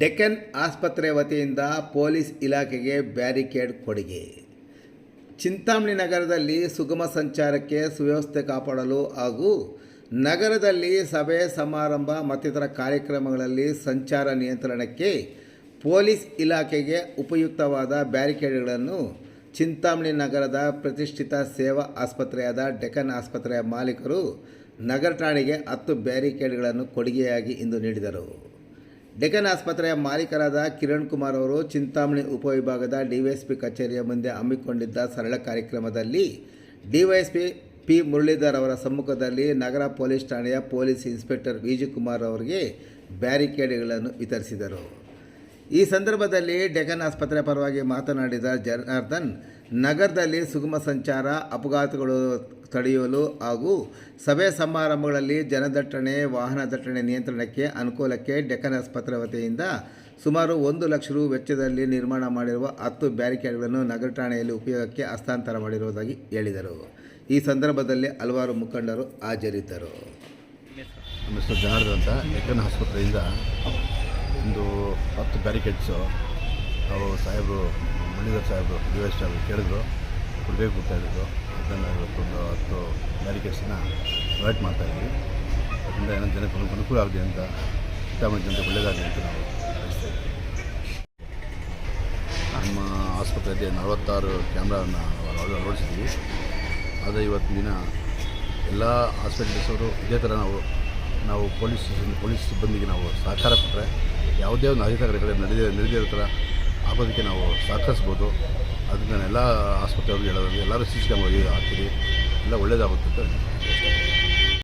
ಡೆಕ್ಕನ್ ಆಸ್ಪತ್ರೆ ವತಿಯಿಂದ ಪೊಲೀಸ್ ಇಲಾಖೆಗೆ ಬ್ಯಾರಿಕೇಡ್ ಕೊಡುಗೆ. ಚಿಂತಾಮಣಿ ನಗರದಲ್ಲಿ ಸುಗಮ ಸಂಚಾರಕ್ಕೆ ಸುವ್ಯವಸ್ಥೆ ಕಾಪಾಡಲು ಹಾಗೂ ನಗರದಲ್ಲಿ ಸಭೆ ಸಮಾರಂಭ ಮತ್ತಿತರ ಕಾರ್ಯಕ್ರಮಗಳಲ್ಲಿ ಸಂಚಾರ ನಿಯಂತ್ರಣಕ್ಕೆ ಪೊಲೀಸ್ ಇಲಾಖೆಗೆ ಉಪಯುಕ್ತವಾದ ಬ್ಯಾರಿಕೇಡ್ಗಳನ್ನು ಚಿಂತಾಮಣಿ ನಗರದ ಪ್ರತಿಷ್ಠಿತ ಸೇವಾ ಆಸ್ಪತ್ರೆಯಾದ ಡೆಕ್ಕನ್ ಆಸ್ಪತ್ರೆಯ ಮಾಲೀಕರು ನಗರ ಠಾಣೆಗೆ ಹತ್ತು ಬ್ಯಾರಿಕೇಡ್ಗಳನ್ನು ಕೊಡುಗೆಯಾಗಿ ಇಂದು ನೀಡಿದರು. ಡೆಕ್ಕನ್ ಆಸ್ಪತ್ರೆಯ ಮಾಲೀಕರಾದ ಕಿರಣ್ ಕುಮಾರ್ ಅವರು ಚಿಂತಾಮಣಿ ಉಪವಿಭಾಗದ ಡಿವೈಎಸ್ಪಿ ಕಚೇರಿಯ ಮುಂದೆ ಹಮ್ಮಿಕೊಂಡಿದ್ದ ಸರಳ ಕಾರ್ಯಕ್ರಮದಲ್ಲಿ ಡಿವೈಎಸ್ಪಿ ಪಿ ಮುರಳೀಧರ್ ಅವರ ಸಮ್ಮುಖದಲ್ಲಿ ನಗರ ಪೊಲೀಸ್ ಠಾಣೆಯ ಪೊಲೀಸ್ ಇನ್ಸ್ಪೆಕ್ಟರ್ ವಿಜಯಕುಮಾರ್ ಅವರಿಗೆ ಬ್ಯಾರಿಕೇಡ್ಗಳನ್ನು ವಿತರಿಸಿದರು. ಈ ಸಂದರ್ಭದಲ್ಲಿ ಡೆಕ್ಕನ್ ಆಸ್ಪತ್ರೆ ಪರವಾಗಿ ಮಾತನಾಡಿದ ಜನಾರ್ದನ್, ನಗರದಲ್ಲಿ ಸುಗಮ ಸಂಚಾರ, ಅಪಘಾತಗಳು ತಡೆಯಲು ಹಾಗೂ ಸಭೆ ಸಮಾರಂಭಗಳಲ್ಲಿ ಜನದಟ್ಟಣೆ, ವಾಹನ ದಟ್ಟಣೆ ನಿಯಂತ್ರಣಕ್ಕೆ ಅನುಕೂಲಕ್ಕೆ ಡೆಕ್ಕನ್ ಆಸ್ಪತ್ರೆ ವತಿಯಿಂದ ಸುಮಾರು ಒಂದು ಲಕ್ಷ ರು ವೆಚ್ಚದಲ್ಲಿ ನಿರ್ಮಾಣ ಮಾಡಿರುವ ಹತ್ತು ಬ್ಯಾರಿಕೇಡ್ಗಳನ್ನು ನಗರ ಠಾಣೆಯಲ್ಲಿ ಉಪಯೋಗಕ್ಕೆ ಹಸ್ತಾಂತರ ಮಾಡಿರುವುದಾಗಿ ಹೇಳಿದರು. ಈ ಸಂದರ್ಭದಲ್ಲಿ ಹಲವಾರು ಮುಖಂಡರು ಹಾಜರಿದ್ದರು. ಮಿಸ್ಟರ್ ಜನಾರ್ದನ್ ಅಂತ ಎಕನ್ ಆಸ್ಪತ್ರೆಯಿಂದ ಹತ್ತು ಬ್ಯಾರಿಕೇಡ್ಸು ಅವರು ಸಾಹೇಬರು ಮುರಳೀಧರ್ ಸಾಹೇಬರು ಡಿ ಎಸ್ ಸಾಹೇಬರು ಕೇಳಿದ್ರು, ಕೊಡಬೇಕು ಅಂತ ಹೇಳಿದ್ರು. ಅದನ್ನು ಇವತ್ತೊಂದು ಹತ್ತು ಬ್ಯಾರಿಕೇಡ್ಸನ್ನ ಪ್ರೊವೈಡ್ ಮಾಡ್ತಾಯಿದ್ವಿ ಅದರಿಂದ ಏನೋ ಜನಕ್ಕೆ ಒಂದು ಅನುಕೂಲ ಆಗಿದೆ ಅಂತ ಚಿತ್ತಾಮಣಿ ಜನತೆ ಒಳ್ಳೆಯದಾಗಲಿ ಅಂತ ನಾವು ಬಯಸ್ತಾ ಇದ್ದೀವಿ. ನಮ್ಮ ಆಸ್ಪತ್ರೆಯಲ್ಲಿ ನಲವತ್ತಾರು ಕ್ಯಾಮ್ರಾವನ್ನು ಅಳವಡಿಸಿದ್ವಿ. ಆದರೆ ಇವತ್ತಿನ ದಿನ ಎಲ್ಲ ಹಾಸ್ಪಿಟಲ್ಸವರು ಇದೇ ಥರ ನಾವು ನಾವು ಪೊಲೀಸ್ ಪೊಲೀಸ್ ಸಿಬ್ಬಂದಿಗೆ ನಾವು ಸಹಕಾರ ಕೊಟ್ಟರೆ ಯಾವುದೇ ಒಂದು ಅಧಿಕಾರಿಗಳ ನಡೆದೇ ನಡೆದಿರೋ ಥರ ಆಗೋದಕ್ಕೆ ನಾವು ಸಹಕರಿಸ್ಬೋದು ಅದಕ್ಕೆ ನಾನು ಎಲ್ಲ ಆಸ್ಪತ್ರೆಯವ್ರಿಗೆ ಹೇಳೋದು ಎಲ್ಲರೂ ಸಿ ಸಿ ಕ್ಯಾಮ್ರಾ ಹಾಕ್ತೀರಿ ಎಲ್ಲ ಒಳ್ಳೆಯದಾಗುತ್ತೆ ಅಂತ.